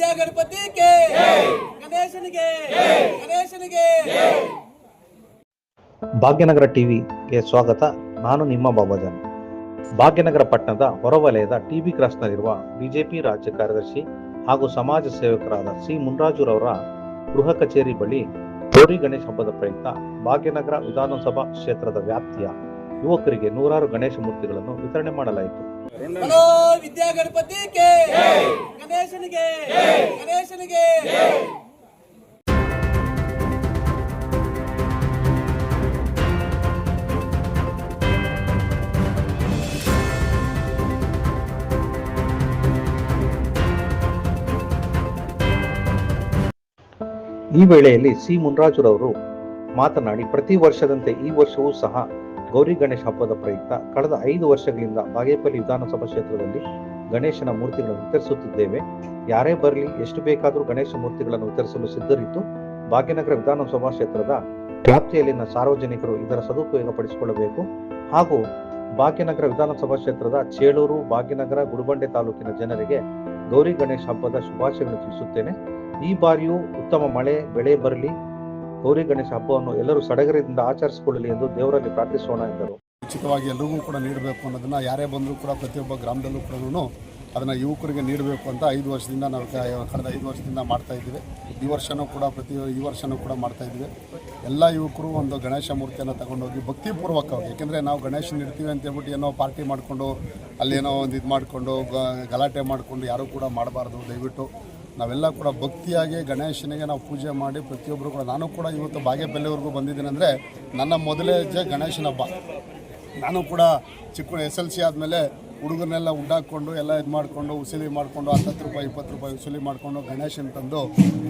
ವಿದ್ಯಾಗಣಪತಿಗೆ ಗಣೇಶನಿಗೆ. ಗಣೇಶನಿಗೆ. ಭಾಗ್ಯನಗರ ಟಿವಿಗೆ ಸ್ವಾಗತ. ನಾನು ನಿಮ್ಮ ಬಾಬಾಜನ್. ಭಾಗ್ಯನಗರ ಪಟ್ಟಣದ ಹೊರವಲಯದ ಟಿಬಿ ಕ್ರಾಸ್ನಲ್ಲಿರುವ ಬಿಜೆಪಿ ರಾಜ್ಯ ಕಾರ್ಯದರ್ಶಿ ಹಾಗೂ ಸಮಾಜ ಸೇವಕರಾದ ಸಿ ಮುನ್ರಾಜುರವರ ಗೃಹ ಕಚೇರಿ ಬಳಿ ಗೌರಿ ಗಣೇಶ ಹಬ್ಬದ ಪ್ರಯುಕ್ತ ಭಾಗ್ಯನಗರ ವಿಧಾನಸಭಾ ಕ್ಷೇತ್ರದ ವ್ಯಾಪ್ತಿಯ ಯುವಕರಿಗೆ ನೂರಾರು ಗಣೇಶ ಮೂರ್ತಿಗಳನ್ನು ವಿತರಣೆ ಮಾಡಲಾಯಿತು. ಹಲೋ ವಿದ್ಯಾಗಣಪತಿಗೆ ಗಣೇಶನಿಗೆ. ಗಣೇಶನಿಗೆ. ಈ ವೇಳೆಯಲ್ಲಿ ಸಿ. ಮುನ್ರಾಜುರವರು ಮಾತನಾಡಿ ಪ್ರತಿ ವರ್ಷದಂತೆ ಈ ವರ್ಷವೂ ಸಹ ಗೌರಿ ಗಣೇಶ ಹಬ್ಬದ ಪ್ರಯುಕ್ತ ಕಳೆದ ಐದು ವರ್ಷಗಳಿಂದ ಬಾಗೇಪಲ್ಲಿ ವಿಧಾನಸಭಾ ಕ್ಷೇತ್ರದಲ್ಲಿ ಗಣೇಶನ ಮೂರ್ತಿಗಳನ್ನು ವಿತರಿಸುತ್ತಿದ್ದೇವೆ. ಯಾರೇ ಬರಲಿ, ಎಷ್ಟು ಬೇಕಾದರೂ ಗಣೇಶ ಮೂರ್ತಿಗಳನ್ನು ವಿತರಿಸಲು ಸಿದ್ಧರಿದ್ದು, ಭಾಗ್ಯನಗರ ವಿಧಾನಸಭಾ ಕ್ಷೇತ್ರದ ವ್ಯಾಪ್ತಿಯಲ್ಲಿನ ಸಾರ್ವಜನಿಕರು ಇದರ ಸದುಪಯೋಗ ಪಡಿಸಿಕೊಳ್ಳಬೇಕು. ಹಾಗೂ ಭಾಗ್ಯನಗರ ವಿಧಾನಸಭಾ ಕ್ಷೇತ್ರದ ಚೇಳೂರು, ಭಾಗ್ಯನಗರ ಗುಡುಬಂಡೆ ತಾಲೂಕಿನ ಜನರಿಗೆ ಗೌರಿ ಗಣೇಶ ಹಬ್ಬದ ಶುಭಾಶಯಗಳನ್ನು ತಿಳಿಸುತ್ತೇನೆ. ಈ ಬಾರಿಯೂ ಉತ್ತಮ ಮಳೆ, ಬೆಳೆ ಬರಲಿ. ಗೌರಿ ಗಣೇಶ ಹಬ್ಬವನ್ನು ಎಲ್ಲರೂ ಸಡಗರದಿಂದ ಆಚರಿಸಿಕೊಳ್ಳಲಿ ಎಂದು ದೇವರಲ್ಲಿ ಪ್ರಾರ್ಥಿಸೋಣ ಎಂದರು. ಉಚಿತವಾಗಿ ಎಲ್ಲರಿಗೂ ಕೂಡ ನೀಡಬೇಕು ಅನ್ನೋದನ್ನ ಯಾರೇ ಬಂದರೂ ಕೂಡ ಪ್ರತಿಯೊಬ್ಬ ಗ್ರಾಮದಲ್ಲೂ ಕೂಡ ಅದನ್ನು ಯುವಕರಿಗೆ ನೀಡಬೇಕು ಅಂತ ಐದು ವರ್ಷದಿಂದ ನಾವು ಕಳೆದ ಐದು ವರ್ಷದಿಂದ ಮಾಡ್ತಾ ಇದ್ದೀವಿ. ಈ ವರ್ಷನೂ ಕೂಡ ಪ್ರತಿ ಈ ವರ್ಷನೂ ಕೂಡ ಮಾಡ್ತಾ ಇದ್ದೀವಿ. ಎಲ್ಲ ಯುವಕರು ಒಂದು ಗಣೇಶ ಮೂರ್ತಿಯನ್ನು ತಗೊಂಡೋಗಿ ಭಕ್ತಿಪೂರ್ವಕವಾಗಿ, ಯಾಕೆಂದರೆ ನಾವು ಗಣೇಶನ ಇಡ್ತೀವಿ ಅಂತ ಹೇಳ್ಬಿಟ್ಟು ಏನೋ ಪಾರ್ಟಿ ಮಾಡಿಕೊಂಡು ಅಲ್ಲೇನೋ ಒಂದು ಇದು ಮಾಡಿಕೊಂಡು ಗಲಾಟೆ ಮಾಡಿಕೊಂಡು ಯಾರೂ ಕೂಡ ಮಾಡಬಾರ್ದು ದಯವಿಟ್ಟು. ನಾವೆಲ್ಲ ಕೂಡ ಭಕ್ತಿಯಾಗಿ ಗಣೇಶನಿಗೆ ನಾವು ಪೂಜೆ ಮಾಡಿ ಪ್ರತಿಯೊಬ್ಬರು ಕೂಡ ನಾನು ಕೂಡ ಇವತ್ತು ಬಾಗೇಪಲ್ಲಿವರೆಗೂ ಬಂದಿದ್ದೀನಿ ಅಂದರೆ ನನ್ನ ಮೊದಲೇ ಹೆಜ್ಜೆ ಗಣೇಶನ ಹಬ್ಬ. ನಾನು ಕೂಡ ಚಿಕ್ಕ ಎಸ್ ಎಲ್ ಸಿ ಆದಮೇಲೆ ಹುಡುಗರನ್ನೆಲ್ಲ ಉಂಡಾಕೊಂಡು ಎಲ್ಲ ಇದು ಮಾಡಿಕೊಂಡು, ಉಸಿಲಿ ಮಾಡಿಕೊಂಡು, ಹತ್ತತ್ತು ರೂಪಾಯಿ, ಇಪ್ಪತ್ತು ರೂಪಾಯಿ ಉಸಿಲಿ ಮಾಡಿಕೊಂಡು ಗಣೇಶನ ತಂದು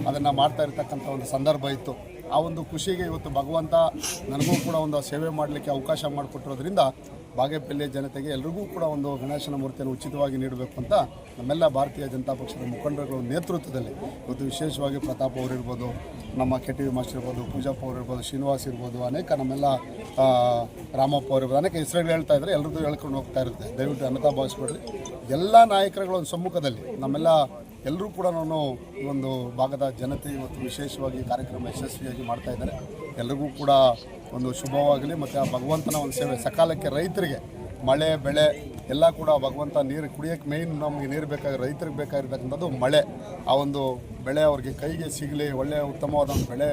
ಅದನ್ನು ಮಾಡ್ತಾ ಇರ್ತಕ್ಕಂಥ ಒಂದು ಸಂದರ್ಭ ಇತ್ತು. ಆ ಒಂದು ಖುಷಿಗೆ ಇವತ್ತು ಭಗವಂತ ನನಗೂ ಕೂಡ ಒಂದು ಸೇವೆ ಮಾಡಲಿಕ್ಕೆ ಅವಕಾಶ ಮಾಡಿಕೊಟ್ಟಿರೋದ್ರಿಂದ ಬಾಗೇಪಲ್ಲಿ ಜನತೆಗೆ ಎಲ್ರಿಗೂ ಕೂಡ ಒಂದು ಗಣೇಶನ ಮೂರ್ತಿಯನ್ನು ಉಚಿತವಾಗಿ ನೀಡಬೇಕು ಅಂತ ನಮ್ಮೆಲ್ಲ ಭಾರತೀಯ ಜನತಾ ಪಕ್ಷದ ಮುಖಂಡರುಗಳ ನೇತೃತ್ವದಲ್ಲಿ ಇವತ್ತು ವಿಶೇಷವಾಗಿ ಪ್ರತಾಪ್ ಅವರಿರ್ಬೋದು ನಮ್ಮ ಕೆ ಟಿ ವಿ ಮಾಸ್ಟರ್ ಇರ್ಬೋದು, ಪೂಜಾಪ್ಪ ಅವರಿರ್ಬೋದು ಶ್ರೀನಿವಾಸ್ ಇರ್ಬೋದು, ಅನೇಕ ನಮ್ಮೆಲ್ಲ ರಾಮಪ್ಪ ಅವರಿರ್ಬೋದು ಅನೇಕ ಹೆಸರುಗಳು ಹೇಳ್ತಾ ಇದ್ದಾರೆ ಎಲ್ಲರದ್ದು ಹೇಳ್ಕೊಂಡು ಹೋಗ್ತಾ ಇರುತ್ತೆ. ದಯವಿಟ್ಟು ಅನ್ನತಾ ಭಾವಿಸ್ಬೇಡ್ರಿ ಎಲ್ಲ ನಾಯಕರುಗಳ ಒಂದು ಸಮ್ಮುಖದಲ್ಲಿ ನಮ್ಮೆಲ್ಲ ಎಲ್ಲರೂ ಕೂಡ ನಾನು ಒಂದು ಭಾಗದ ಜನತೆ ಇವತ್ತು ವಿಶೇಷವಾಗಿ ಕಾರ್ಯಕ್ರಮ ಯಶಸ್ವಿಯಾಗಿ ಮಾಡ್ತಾ ಇದ್ದಾರೆ. ಎಲ್ರಿಗೂ ಕೂಡ ಒಂದು ಶುಭವಾಗಲಿ ಮತ್ತು ಆ ಭಗವಂತನ ಒಂದು ಸೇವೆ. ಸಕಾಲಕ್ಕೆ ರೈತರಿಗೆ ಮಳೆ, ಬೆಳೆ ಎಲ್ಲ ಕೂಡ ಭಗವಂತ ನೀರು ಕುಡಿಯೋಕ್ಕೆ ಮೇಯ್ನ್ ನಮಗೆ ನೀರು ಬೇಕಾಗಿ ರೈತರಿಗೆ ಬೇಕಾಗಿರ್ತಕ್ಕಂಥದ್ದು ಮಳೆ. ಆ ಒಂದು ಬೆಳೆ ಅವ್ರಿಗೆ ಕೈಗೆ ಸಿಗಲಿ ಒಳ್ಳೆಯ ಉತ್ತಮವಾದ ಒಂದು ಬೆಳೆ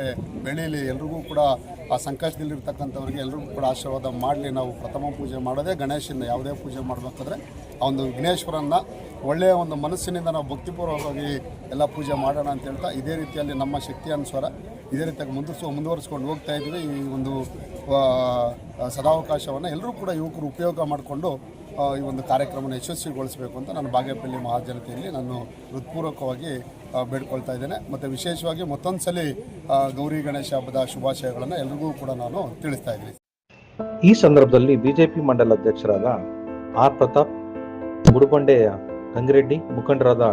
ಬೆಳೀಲಿ, ಎಲ್ರಿಗೂ ಕೂಡ ಆ ಸಂಕಷ್ಟದಲ್ಲಿರ್ತಕ್ಕಂಥವ್ರಿಗೆ ಎಲ್ರಿಗೂ ಕೂಡ ಆಶೀರ್ವಾದ ಮಾಡಲಿ. ನಾವು ಪ್ರಥಮ ಪೂಜೆ ಮಾಡೋದೇ ಗಣೇಶನ ಯಾವುದೇ ಪೂಜೆ ಮಾಡಬೇಕಾದ್ರೆ ಆ ಒಂದು ವಿಘ್ನೇಶ್ವರನ್ನ ಒಳ್ಳೆಯ ಒಂದು ಮನಸ್ಸಿನಿಂದ ನಾವು ಭಕ್ತಿಪೂರ್ವಕವಾಗಿ ಎಲ್ಲ ಪೂಜೆ ಮಾಡೋಣ ಅಂತ ಹೇಳ್ತಾ ಇದೇ ರೀತಿಯಲ್ಲಿ ನಮ್ಮ ಶಕ್ತಿ ಅನುಸಾರ ಇದೇ ರೀತಿಯಾಗಿ ಮುಂದುವರಿಸು, ಮುಂದುವರಿಸ್ಕೊಂಡು ಹೋಗ್ತಾ ಇದ್ದೀವಿ. ಈ ಒಂದು ಸದಾವಕಾಶವನ್ನು ಎಲ್ಲರೂ ಕೂಡ ಯುವಕರು ಉಪಯೋಗ ಮಾಡಿಕೊಂಡು ಈ ಒಂದು ಕಾರ್ಯಕ್ರಮನ ಯಶಸ್ವಿಗೊಳಿಸಬೇಕು ಅಂತ ನಾನು ಬಾಗೇಪಲ್ಲಿ ಮಹಾಜನತೆಯಲ್ಲಿ ನಾನು ಹೃತ್ಪೂರ್ವಕವಾಗಿ ಬೇಡ್ಕೊಳ್ತಾ ಇದ್ದೇನೆ. ಮತ್ತು ವಿಶೇಷವಾಗಿ ಮತ್ತೊಂದು ಸಲ ಗೌರಿ ಗಣೇಶ ಹಬ್ಬದ ಶುಭಾಶಯಗಳನ್ನು ಎಲ್ರಿಗೂ ಕೂಡ ನಾನು ತಿಳಿಸ್ತಾ ಇದ್ದೀನಿ. ಈ ಸಂದರ್ಭದಲ್ಲಿ ಬಿಜೆಪಿ ಮಂಡಲ ಅಧ್ಯಕ್ಷರಾದ ಆರ್ ಪ್ರತಾಪ್ ಗುಡುಬಂಡೆಯ ಗಂಗಿರೆಡ್ಡಿ, ಮುಖಂಡರಾದ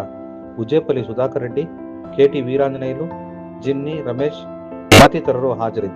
ಉಜೇಪಲ್ಲಿ ಸುಧಾಕರ್ ರೆಡ್ಡಿ ಕೆಟಿ ವೀರಾಂಜನೇಯಲು, ಜಿನ್ನಿ ರಮೇಶ್ ಮತ್ತಿತರರು ಹಾಜರಿದ್ದರು.